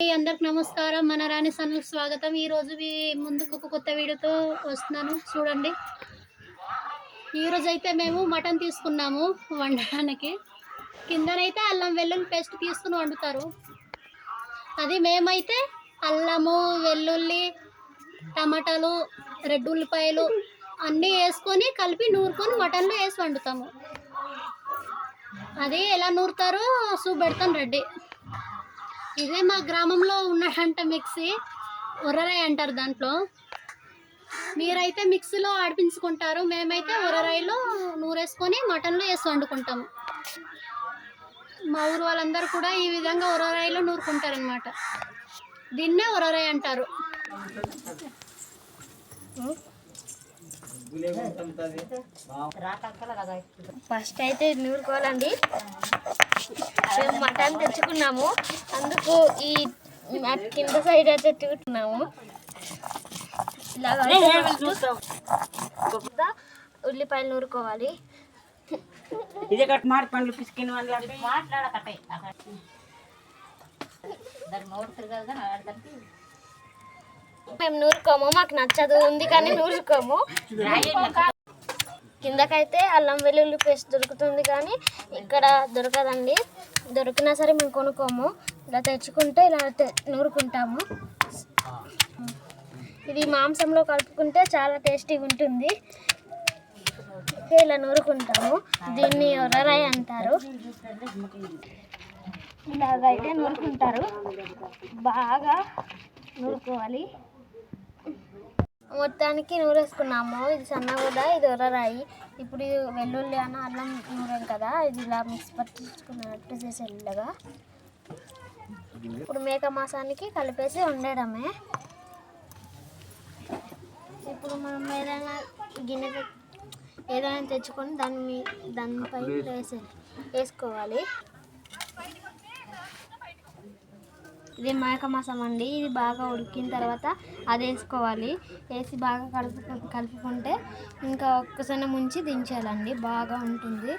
అందరికి నమస్కారం. మన రాణి సన్నుకు స్వాగతం. ఈ రోజు మీ ముందుకు ఒక కొత్త వీడియోతో వస్తున్నాను. చూడండి. ఈ రోజు అయితే మేము మటన్ తీసుకున్నాము వండడానికి. కిందనైతే అల్లం వెల్లుల్లి పేస్ట్ తీసుకుని వండుతారు. అది మేమైతే అల్లము వెల్లుల్లి టమాటాలు రెడ్ ఉల్లిపాయలు అన్నీ వేసుకొని కలిపి నూరుకొని మటన్లో వేసి వండుతాము. అది ఎలా నూరుతారో చూపెడతాం రెడ్డి. ఇదే మా గ్రామంలో ఉన్నదంట మిక్సీ. ఉర్రరాయి అంటారు దాంట్లో. మీరైతే మిక్సీలో ఆడిపించుకుంటారు. మేమైతే ఉరరాయిలో నూరేసుకొని మటన్లో వేసి వండుకుంటాము. మా ఊరు వాళ్ళందరూ కూడా ఈ విధంగా ఉర్రరాయిలో నూరుకుంటారనమాట దీన్నే ఉరరాయి అంటారు. ఫస్ట్ అయితే నూరుకోవాలండి. మేము మటన్ తెచ్చుకున్నాము. అందుకు ఈ కింద సైడ్ అయితే తిరుగుతున్నాము ఉల్లిపాయలు నూరుకోవాలి. ఇదే కట్ మారి పండ్లు పిసికిన మాట్లాడకటే. మేము నూరుకోము. మాకు నచ్చదు. ఉంది కానీ నూరుకోము. కిందకైతే అల్లం వెల్లుల్లి పేస్ట్ దొరుకుతుంది కానీ ఇక్కడ దొరకదండి. దొరికినా సరే మేము కొనుక్కోము. ఇలా తెచ్చుకుంటే ఇలా తె- నూరుకుంటాము. ఇది మాంసంలో కలుపుకుంటే చాలా టేస్టీగా ఉంటుంది. ఇలా నూరుకుంటాము. దీన్ని ఎర్రరాయి అంటారు. ఇలాగైతే నూరుకుంటారు. బాగా నూరుకోవాలి. మొత్తానికి నూరేసుకున్నాము. ఇది సన్నగూడ ఇది ఒరరాయి ఇప్పుడు ఇది వెల్లుల్లి అన్న అల్లం నూరాం కదా ఇది ఇలా మిక్స్ పట్టించుకున్నట్టు చేసి ఇలాగా ఇప్పుడు మేక మాసానికి కలిపేసి వండడమే ఇప్పుడు మనం ఏదైనా గిన్నె ఏదైనా తెచ్చుకొని దాని దానిపై వేసే వేసుకోవాలి. ఇది మేక మాసం అండి. ఇది బాగా ఉడికిన తర్వాత అది వేసుకోవాలి. వేసి బాగా కలుపు కలుపుకుంటే ఇంకా ఒక్కసారి ముంచి దించాలండి. బాగా ఉంటుంది.